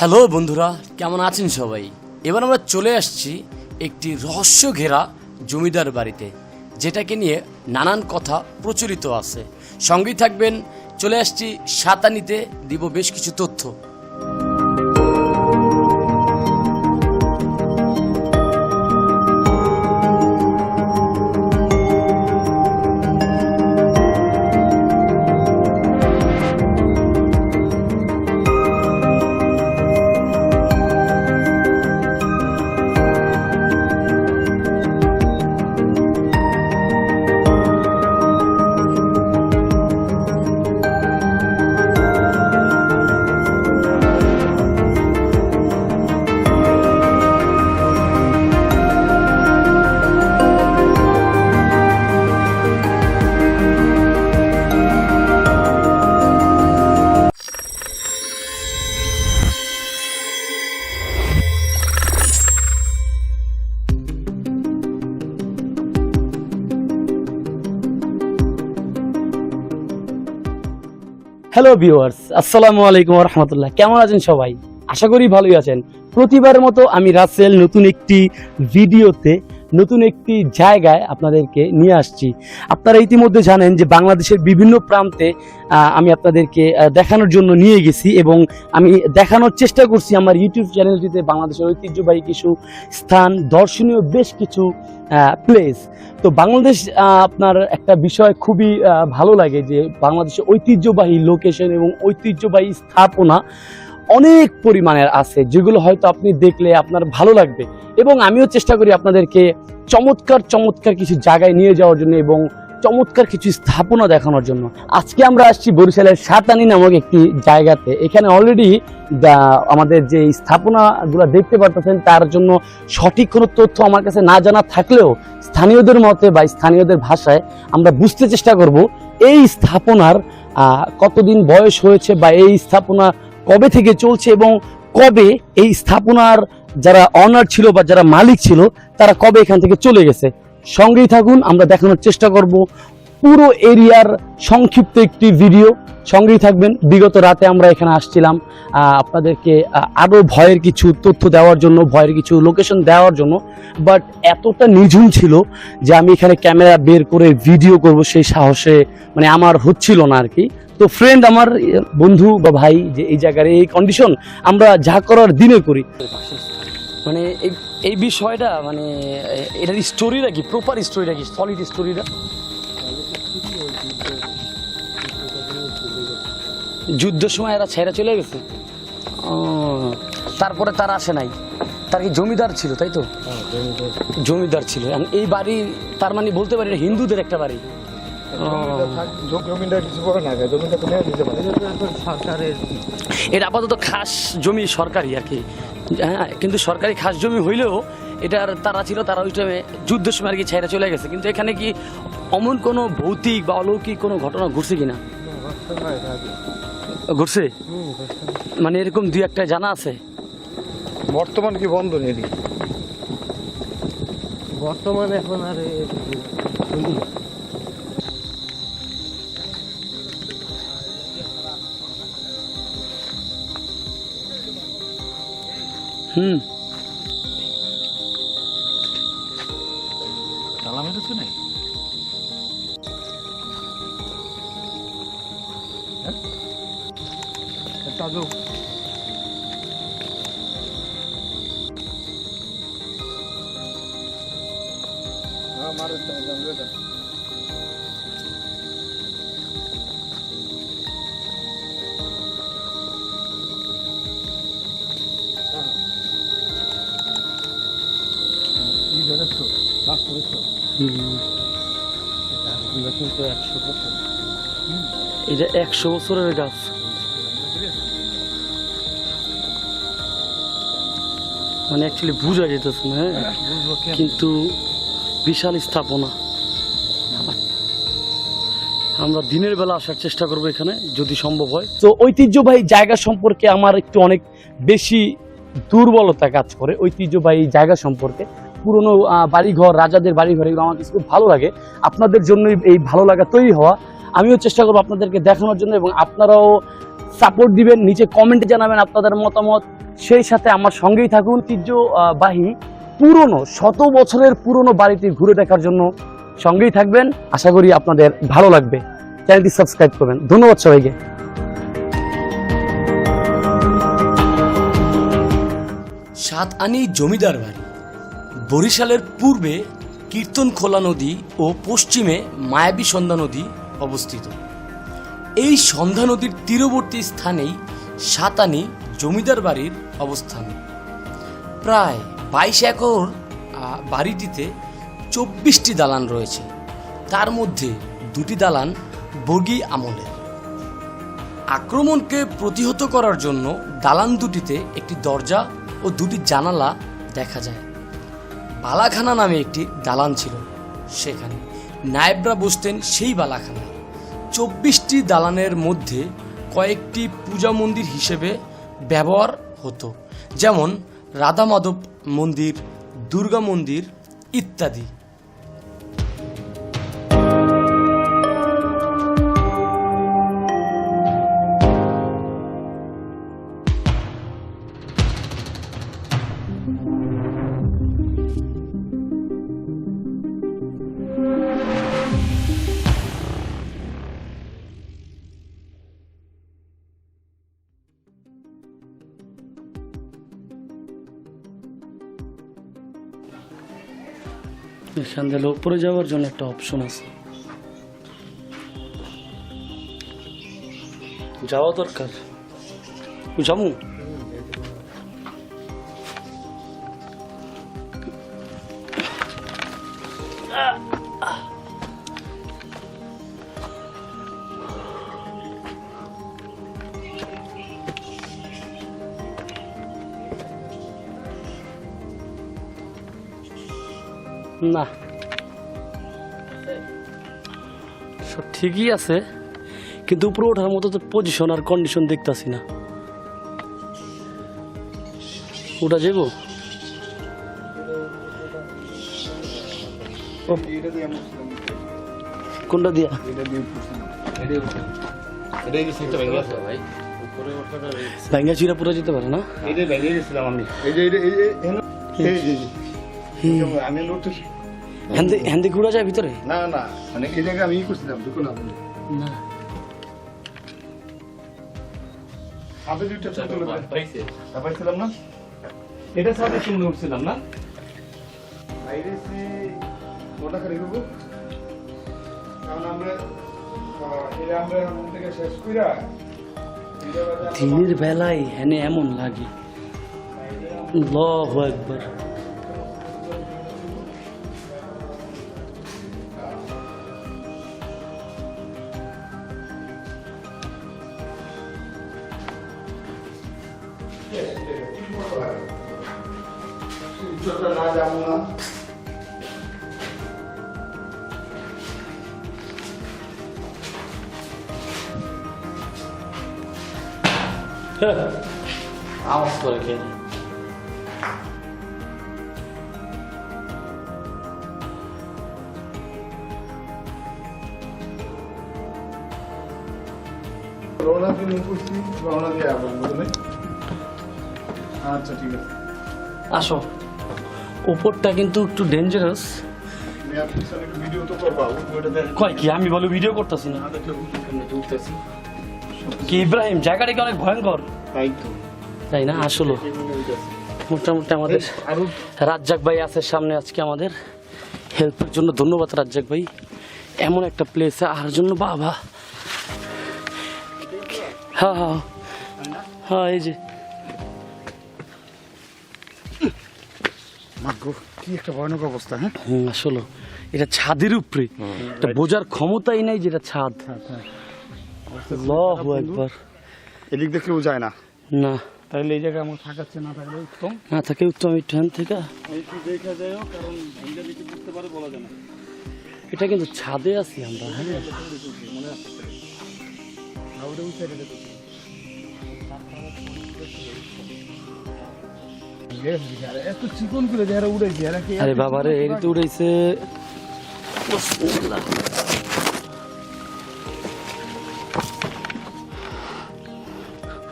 Hello বন্ধুরা, কেমন আছেন সবাই? এবার আমরা চলে আসছি একটি রহস্য ঘেরা জমিদার বাড়িতে, যেটাকে নিয়ে নানান কথা প্রচলিত আছে। সঙ্গেই থাকবেন, চলে আসছি সাতানিতে দিব বেশ কিছু তথ্য। হ্যালো ভিউয়ার্স আসসালামু আলাইকুম রহমতুল্লাহ কেমন আছেন সবাই? আশা করি ভালোই আছেন। প্রতিবার মতো আমি রাসেল নতুন একটি ভিডিওতে নতুন একটি জায়গায় আপনাদেরকে নিয়ে আসছি। আপনারা ইতিমধ্যে জানেন যে বাংলাদেশের বিভিন্ন প্রান্তে আমি আপনাদেরকে দেখানোর জন্য নিয়ে গেছি এবং আমি দেখানোর চেষ্টা করছি আমার ইউটিউব চ্যানেলটিতে বাংলাদেশের ঐতিহ্যবাহী কিছু স্থান, দর্শনীয় বেশ কিছু প্লেস তো বাংলাদেশ আপনার একটা বিষয় খুবই ভালো লাগে যে বাংলাদেশের ঐতিহ্যবাহী লোকেশন এবং ঐতিহ্যবাহী স্থাপনা অনেক পরিমাণের আছে, যেগুলো হয়তো আপনি দেখলে আপনার ভালো লাগবে। এবং আমিও চেষ্টা করি আপনাদেরকে চমৎকার চমৎকার কিছু জায়গায় নিয়ে যাওয়ার জন্য এবং চমৎকার কিছু স্থাপনা দেখানোর জন্য। আজকে আমরা আসছি বরিশালের সাতানি নামক একটি জায়গাতে। এখানে অলরেডি আমাদের যে স্থাপনাগুলো দেখতে পারতেছেন, তার জন্য সঠিক কোনো তথ্য আমার কাছে না জানা থাকলেও স্থানীয়দের মতে বা স্থানীয়দের ভাষায় আমরা বুঝতে চেষ্টা করব, এই স্থাপনার কতদিন বয়স হয়েছে বা এই স্থাপনা কবে থেকে চলছে এবং কবে এই স্থাপনার যারা অনার ছিল বা যারা মালিক ছিল, তারা কবে এখান থেকে চলে গেছে? সঙ্গেই থাকুন, আমরা দেখানোর চেষ্টা করব। পুরো এরিয়ার সংক্ষিপ্ত একটি ভিডিও। সঙ্গেই থাকবেন। বিগত রাতে আমরা এখানে আসছিলাম আপনাদেরকে আহ, আরও ভয়ের কিছু তথ্য দেওয়ার জন্য ভয়ের কিছু লোকেশন দেওয়ার জন্য। বাট এতটা নিঝুম ছিল যে আমি এখানে ক্যামেরা বের করে ভিডিও করব সেই সাহসে মানে আমার হচ্ছিল না আর কি তো ফ্রেন্ড আমার বন্ধু বা ভাই যে এই জায়গার এই কন্ডিশন আমরা যা করার দিনে করি। মানে এই এই বিষয়টা মানে এটার স্টোরিটা কি? প্রপার স্টোরিটা কি? সলিড স্টোরিটা যুদ্ধের সময় এরা ছেড়ে চলে গেছে। তারপরে তারা আসে নাই। তার কি জমিদার ছিল তাই তো? জমিদার। ছিল। এই বাড়ি তার মানে বলতে পারি এটা হিন্দুদের একটা বাড়ি। পারে। সরকারের এটা আপাতত খাস জমি সরকারি আর কি। হ্যাঁ কিন্তু সরকারি খাস জমি হইলেও এটার তারা ছিল তারা ওই টাইমে যুদ্ধের সময় আর কি ছেড়ে চলে গেছে। কিন্তু এখানে কি অমন কোনো ভৌতিক বা অলৌকিক কোনো ঘটনা ঘটছে কিনা? ঘটছে মানে এরকম দুই একটা জানা আছে? বর্তমান কি বন্ধ নেই বর্তমানে এখন আর হুম। কিন্তু একশো বছর। এটা একশো বছরের গাছ। মানে অ্যাকচুয়ালি বোঝা যেতেছে না হ্যাঁ? কিন্তু বিশাল স্থাপনা। আমরা দিনের বেলা আসার চেষ্টা করব এখানে যদি সম্ভব হয়। তো ঐতিহ্যবাহী জায়গা সম্পর্কে আমার একটু অনেক বেশি দুর্বলতা কাজ করে। ঐতিহ্যবাহী জায়গা সম্পর্কে পুরনো বাড়িঘর, রাজাদের বাড়িঘর, এগুলো আমার কাছে খুব ভালো লাগে। আপনাদের জন্যই এই ভালো লাগা তৈরি হওয়া। আমিও চেষ্টা করব আপনাদেরকে দেখানোর জন্য এবং আপনারাও সাপোর্ট দিবেন, নিচে কমেন্টে জানাবেন আপনাদের মতামত। সেই সাথে আমার সঙ্গেই থাকুন ঐতিহ্যবাহী পুরনো, শত বছরের পুরনো বাড়িটি ঘুরে দেখার জন্য সঙ্গেই থাকবেন। আশা করি আপনাদের ভালো লাগবে। চ্যানেলটি সাবস্ক্রাইব করবেন। ধন্যবাদ সবাইকে। সাত আনি জমিদার বাড়ি। বরিশালের পূর্বে কীর্তনখোলা নদী ও পশ্চিমে মায়াবী সন্ধ্যা নদী অবস্থিত। এই সন্ধ্যা নদীর তীরবর্তী স্থানেই সাতানি জমিদার বাড়ির অবস্থান। প্রায় বাইশ একর বাড়িটিতে চব্বিশটি দালান রয়েছে। তার মধ্যে দুটি দালান বগি আমলের। আক্রমণকে প্রতিহত করার জন্য দালান দুটিতে একটি দরজা ও দুটি জানালা দেখা যায়। বালাখানা নামে একটি দালান ছিল। সেখানে নায়েবরা বসতেন সেই বালাখানা চব্বিশটি দালানের মধ্যে কয়েকটি পূজা মন্দির হিসেবে ব্যবহার হতো। যেমন রাধা মাধব মন্দির, দুর্গা মন্দির ইত্যাদি। এখান থেকে উপরে যাওয়ার জন্য একটা অপশন আছে। যাওয়া দরকার। যাব। না সব ঠিকই আছে কিন্তু উপরে ওঠার মতো তো পজিশন আর কন্ডিশন দেখতাছি না ওটা উঠছিলাম। কোনটা দিয়া ভাঙ্গা চিরা পুরো যেতে পারে না আমি আমি লড়তেছি হ্যান্দি হ্যান্দি ঘুরা যায় ভিতরে? না না মানে এই জায়গায় আমি করছিলাম ঢুকো না না। ছোট লোক পাইছে। পাইছিলাম না? এটা সাথে শুনে উঠছিলাম না? বাইরে সে মোটা করে ঢুকবো কারণ আমরা আহ, আমরা রুম থেকে শেষ কইরা এটা বাদে আমরা দিনের বেলায় হ্যানে এমন লাগে। লহ একবার রওনা দিয়ে করছি রওনা দিয়ে আবার বুঝলে আচ্ছা ঠিক আছে। আসো। উপরটা কিন্তু একটু ডেঞ্জারাস তুমি আর পিছনে একটু ভিডিও তো করবা ওইটা দেখ। কয় কি আমি বলো ভিডিও করতেছি না? ঢুকতেছি কি ইব্রাহিম? জায়গাটা কি অনেক ভয়ঙ্কর? তাই তো। তাই না? আসলো। মোটামুটি আমাদের রাজ্জাক ভাই আছে সামনে আজকে আমাদের। হেল্পের জন্য ধন্যবাদ রাজ্জাক ভাই। এমন একটা প্লেসে আর জন্য বাবা। হ্যাঁ হ্যাঁ হ্যাঁ এই যে। কি একটা ভয়ানক অবস্থা হ্যাঁ? আসলে। এটা ছাদের উপরে। এটা বোঝার ক্ষমতাই নাই যেটা ছাদ। আল্লাহু একবার এদিক দিয়ে কেউ যায় না? না। তাহলে এই জায়গায় আমার থাকাচ্ছে না থাকলে উত্তম? না থাকে উত্তম এই ট্রেন থেকে। একটু দেখা যায় কারণ বুঝতে পারে বলা যায় না। এটা কিন্তু ছাদে আছি আমরা হ্যাঁ? এত চিকন করে যারা উড়েছে আরে বাবা রে এর তো উড়াইছে।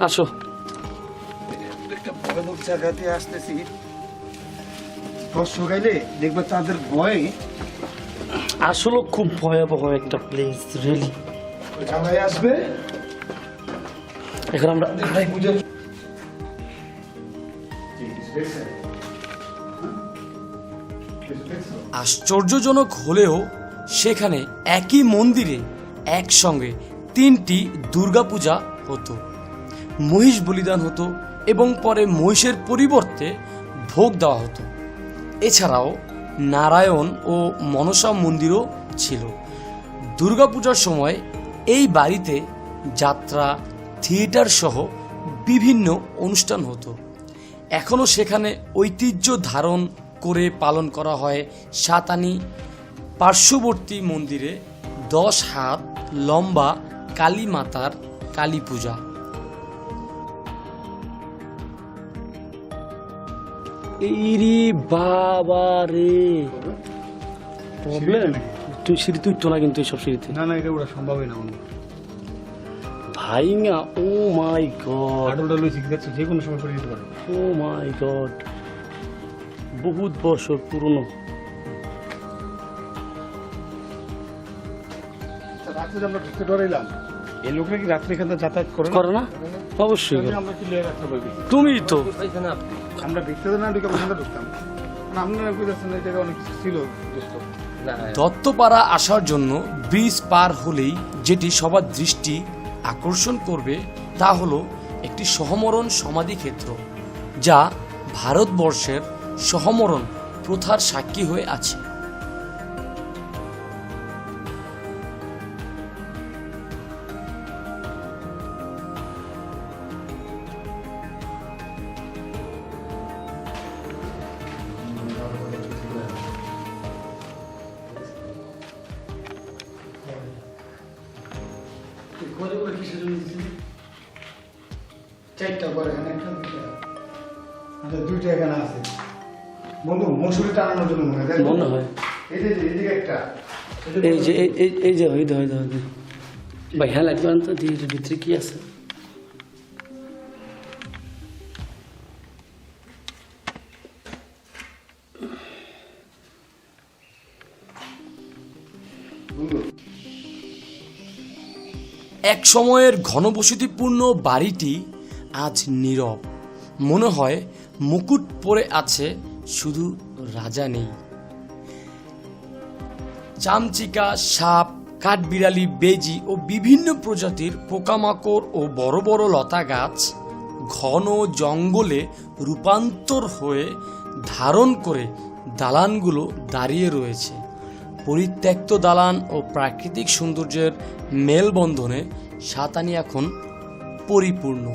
আসো। জায়গাতে আসতেছি। দর্শক আইলে দেখবে তাদের ভয়ে আসলে খুব ভয়াবহ একটা প্লেস রিয়েলি ঝালাই আসবে। এখন আমরা বুঝে আশ্চর্যজনক হলেও সেখানে একই মন্দিরে একসঙ্গে তিনটি দুর্গাপূজা হতো। মহিষ বলিদান হতো এবং পরে মহিষের পরিবর্তে ভোগ দেওয়া হতো। এছাড়াও নারায়ণ ও মনসা মন্দিরও ছিল। দুর্গাপূজার সময় এই বাড়িতে যাত্রা, থিয়েটার সহ বিভিন্ন অনুষ্ঠান হতো। এখনও সেখানে ঐতিহ্য ধারণ করে পালন করা হয় সাতানি পার্শ্ববর্তী মন্দিরে। দশ হাত লম্বা কালী মাতার কালী পূজা। এইরে বাবা রে। প্রবলেম তুই সিঁড়ি তুই তো না কিন্তু এইসব সিঁড়িতে? না না এটা ওরা সম্ভবই না বন্ধু ভাইঙ্গা ও মাই গড। আটলটা লুচি দেখছ যে কোনো সময় করে দিতে পারো। Oh my god. বহুত বছর পুরনো। রাত্রে আমরা ঢুকতে ডরাইলাম এই লোকরা কি রাত্রে এখানে যাতায়াত করে করে না? অবশ্যই তুমি তো। আমরা ভিতরে না ঢুকে ঢুকতাম। মানে আপনারা বুঝেছেন অনেক ছিল। দত্তপাড়া আসার জন্য ব্রিজ পার হলেই যেটি সবার দৃষ্টি আকর্ষণ করবে, তা হলো একটি সহমরণ সমাধিক্ষেত্র যা ভারতবর্ষের সহমরণ প্রথার সাক্ষী হয়ে আছে। টানানোর জন্য মনে হয় মনে হয়। এই যে এদিকে একটা। এই যে এই- দে ওই দে। ভাই হ্যাঁ লাগবে তো ভিতরে কি আছে? এক সময়ের ঘনবসতিপূর্ণ বাড়িটি আজ নীরব। মনে হয় মুকুট পরে আছে শুধু রাজা নেই। চামচিকা, সাপ, কাঠবিড়ালি, বেজি ও বিভিন্ন প্রজাতির পোকামাকড় ও বড় বড় লতা গাছ ঘন জঙ্গলে রূপান্তর হয়ে ধারণ করে দালানগুলো দাঁড়িয়ে রয়েছে। পরিত্যক্ত দালান ও প্রাকৃতিক সৌন্দর্যের মেলবন্ধনে সাতানি এখন পরিপূর্ণ।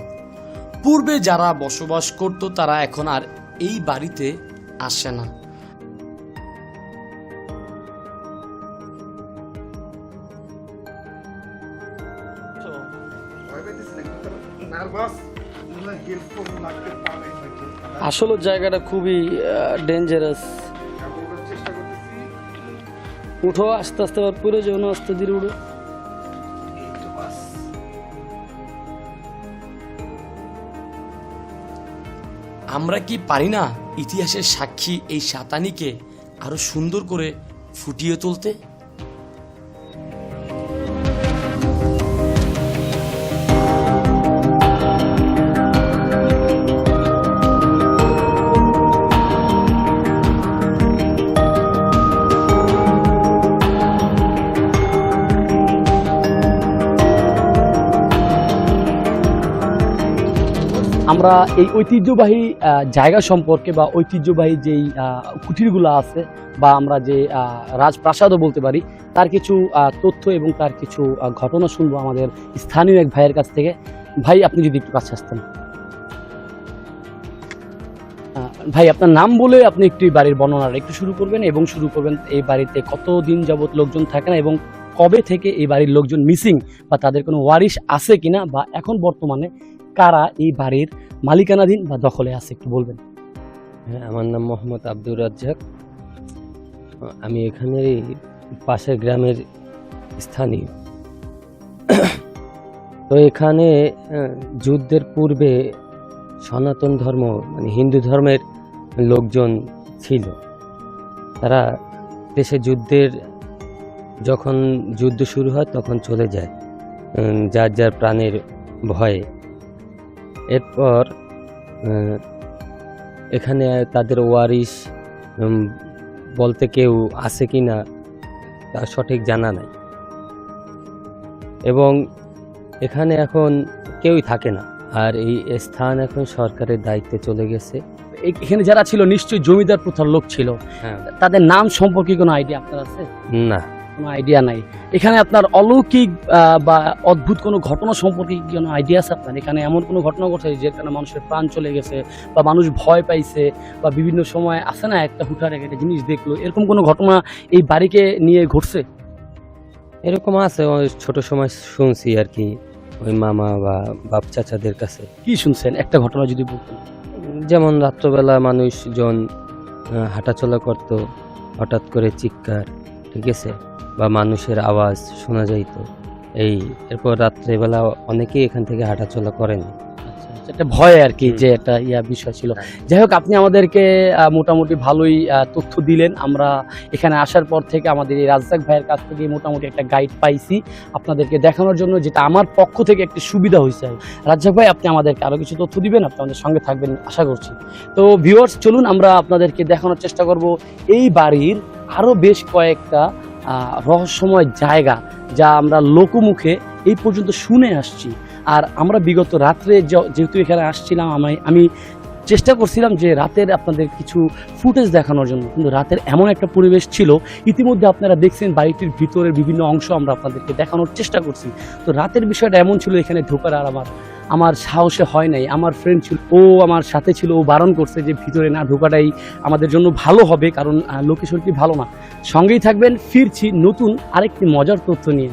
পূর্বে যারা বসবাস করত তারা এখন আর এই বাড়িতে আসে না। আসলে জায়গাটা খুবই ডেঞ্জারাস উঠো আস্তে আস্তে আবার পুরো যেও না আস্তে ধীরে উঠো। আমরা কি পারি না ইতিহাসের সাক্ষী এই সাতানিকে আরও সুন্দর করে ফুটিয়ে তুলতে? আমরা এই ঐতিহ্যবাহী জায়গা সম্পর্কে বা ঐতিহ্যবাহী যেই কুঠিরগুলো আছে বা আমরা যে রাজপ্রাসাদও বলতে পারি, তার কিছু তথ্য এবং তার কিছু ঘটনা শুনব আমাদের স্থানীয় এক ভাইয়ের কাছ থেকে। ভাই, আপনি যদি একটু কাছে আসতেন। ভাই, আপনার নাম বলে আপনি একটু বাড়ির বর্ণনাটা একটু শুরু করবেন এবং শুরু করবেন, এই বাড়িতে কতদিন যাবত লোকজন থাকে না এবং কবে থেকে এই বাড়ির লোকজন মিসিং বা তাদের কোনো ওয়ারিশ আছে কিনা বা এখন বর্তমানে কারা এই বাড়ির মালিকানাধীন বা দখলে আছে, একটু বলবেন? হ্যাঁ আমার নাম মোহাম্মদ আব্দুর রাজ্জাক। আমি এখানের পাশের গ্রামের স্থানীয় তো এখানে যুদ্ধের পূর্বে সনাতন ধর্ম মানে হিন্দু ধর্মের লোকজন ছিল। তারা দেশে যুদ্ধের, যখন যুদ্ধ শুরু হয়, তখন চলে যায়। যার যার প্রাণের ভয়ে। এরপর এখানে তাদের ওয়ারিস বলতে কেউ আছে কি না তা সঠিক জানা নাই। এবং এখানে এখন কেউই থাকে না। আর এই স্থান এখন সরকারের দায়িত্বে চলে গেছে। এখানে যারা ছিল নিশ্চয়ই জমিদার প্রথার লোক ছিল। হ্যাঁ। তাদের নাম সম্পর্কে কোনো আইডিয়া আপনার আছে? না। কোনো আইডিয়া নাই। এখানে আপনার অলৌকিক বা অদ্ভুত কোনো ঘটনা সম্পর্কে কি কোনো আইডিয়া আছে আপনার? এখানে এমন কোনো ঘটনা ঘটে যেখানে মানুষের প্রাণ চলে গেছে বা মানুষ ভয় পাইছে বা বিভিন্ন সময় আছে না একটা হুঠার একটা জিনিস দেখল এরকম কোনো ঘটনা এই বাড়িকে নিয়ে ঘটছে? এরকম আছে ওই ছোট সময় শুনছি আর কি ওই মামা বা বাপ চাচাদের কাছে। কি শুনছেন? একটা ঘটনা যদি বলতেন। যেমন রাত্রবেলা মানুষজন হাঁটাচলা করত হঠাৎ করে চিৎকার ঠিক আছে? বা মানুষের আওয়াজ শোনা যাইতো। এই এরপর রাত্রেবেলা অনেকেই এখান থেকে হাঁটাচলা করেন। আচ্ছা, আচ্ছা, একটা ভয় আর কি যে একটা ইয়া বিষয় ছিল। যাই হোক আপনি আমাদেরকে মোটামুটি ভালোই তথ্য দিলেন। আমরা এখানে আসার পর থেকে আমাদের এই রাজ্জাক ভাইয়ের কাছ থেকে মোটামুটি একটা গাইড পাইছি আপনাদেরকে দেখানোর জন্য যেটা আমার পক্ষ থেকে একটি সুবিধা হয়েছে রাজ্জাক ভাই আপনি আমাদেরকে আরও কিছু তথ্য দিবেন? আপনি আমাদের সঙ্গে থাকবেন আশা করছি। তো ভিউয়ার্স চলুন আমরা আপনাদেরকে দেখানোর চেষ্টা করব। এই বাড়ির আরও বেশ কয়েকটা রহস্যময় জায়গা যা আমরা লোকমুখে এই পর্যন্ত শুনে আসছি। আর আমরা বিগত রাত্রে যেহেতু এখানে আসছিলাম, আমি আমি চেষ্টা করছিলাম যে রাতের আপনাদের কিছু ফুটেজ দেখানোর জন্য। কিন্তু রাতের এমন একটা পরিবেশ ছিল, ইতিমধ্যে আপনারা দেখছেন বাড়িটির ভিতরের বিভিন্ন অংশ আমরা আপনাদেরকে দেখানোর চেষ্টা করছি। তো রাতের বিষয়টা এমন ছিল, এখানে ঢোকার আর আমার আমার সাহসে হয় নাই, আমার ফ্রেন্ড ছিল, ও আমার সাথে ছিল, ও বারণ করছে যে ভিতরে না ঢোকাটাই আমাদের জন্য ভালো হবে, কারণ লোকেশনটি ভালো না। সঙ্গেই থাকবেন, ফিরছি নতুন আরেকটি মজার তথ্য নিয়ে।